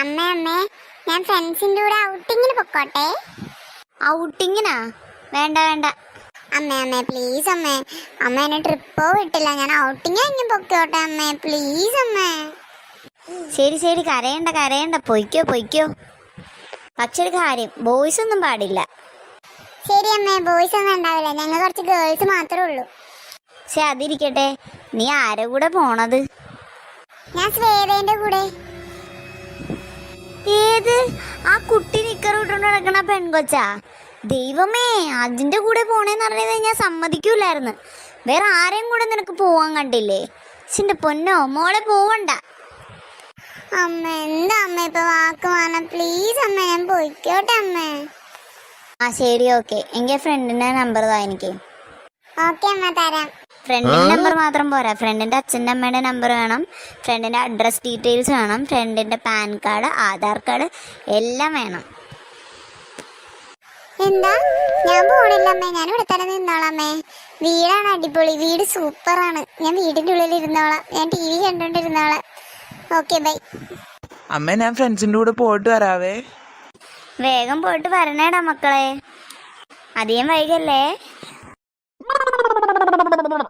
അമ്മ അമ്മേ ഞാൻ ഫ്രണ്ട്സിന്റെ കൂടെ ഔട്ടിങ്ങിന് പൊക്കോട്ടെ? ഔട്ടിങ്ങിനാ വേണ്ട വേണ്ട. അമ്മേ അമ്മേ പ്ലീസ് അമ്മേ. അമ്മ എന്നെ ട്രിപ്പോ വിട്ടില്ല. ഞാൻ ഔട്ടിങ് കഴിഞ്ഞ് പൊക്കോട്ടെ അമ്മേ. പ്ലീസ് അമ്മേ. ശരി ശരി. കരയണ്ട കരയണ്ട. പൊയ്ക്കോ പൊയ്ക്കോ. പക്ഷെ ഒരു കാര്യം. ബോയ്സ് ഒന്നും പാടില്ല. ശരി അമ്മേ. ബോയ്സ് ഒന്നും ഉണ്ടാവില്ല. ഞങ്ങൾ കുറച്ച് ഗേൾസ് മാത്രമേ ഉള്ളൂ. പക്ഷെ അതിരിക്കട്ടെ. നീ ആരെ കൂടെ പോണത്? ഞാൻ ശ്വേതേന്റെ കൂടെ. ഏത് ആ കുട്ടി നിക്കർ ഇട്ടുകൊണ്ട് നടക്കണ പെൺകൊച്ചാ. ദൈവമേ അതിന്റെ കൂടെ പോണേന്ന് പറഞ്ഞത് ഞാൻ സമ്മതിക്കൂലായിരുന്നു. വേറെ ആരെയും കൂടെ നിനക്ക് പോവാൻ കണ്ടില്ലേ? ചിന്റെ പൊന്നോ മോളെ പോവണ്ട. അമ്മ എന്താ അമ്മ ഇപ്പൊ വാക്ക് വേണം പ്ലീസ് അമ്മ ഞാൻ പോയിക്കോട്ടെ അമ്മ. ആ ശരി ഓക്കെ എങ്കിൽ ഫ്രണ്ടിന്റെ നമ്പർ താ എനിക്ക്. ഓക്കെ അമ്മ തരാം. ഫ്രണ്ടിന്റെ നമ്പർ മാത്രം പോരാ. ഫ്രണ്ടിന്റെ അച്ഛന്റെ അമ്മയുടെ നമ്പർ വേണം. ഫ്രണ്ടിന്റെ അഡ്രസ് ഡീറ്റെയിൽസ് വേണം. ഫ്രണ്ടിന്റെ പാൻ കാർഡ് ആധാർ കാർഡ് എല്ലാം വേണം. എന്താ? ഞാൻ പോണില്ല അമ്മേ. ഞാൻ ഇവിടെ തന്നെ നിന്നോളാമേ. വീടാണ് അടിപൊളി. വീട് സൂപ്പറാണ്. ഞാൻ വീടിന്റെ ഉള്ളിൽ ഇരുന്നോളാം. ഞാൻ ടി വി കണ്ടോണ്ടിരുന്നോളാം. ഓക്കെ ബൈ അമ്മ ഞാൻ ഫ്രണ്ട്സിന്റെ കൂടെ പോയിട്ട് വരാവേ. വേഗം പോയിട്ട് വരണേടാ മക്കളെ. അധികം വൈകല്ലേ? ブブブブブブ。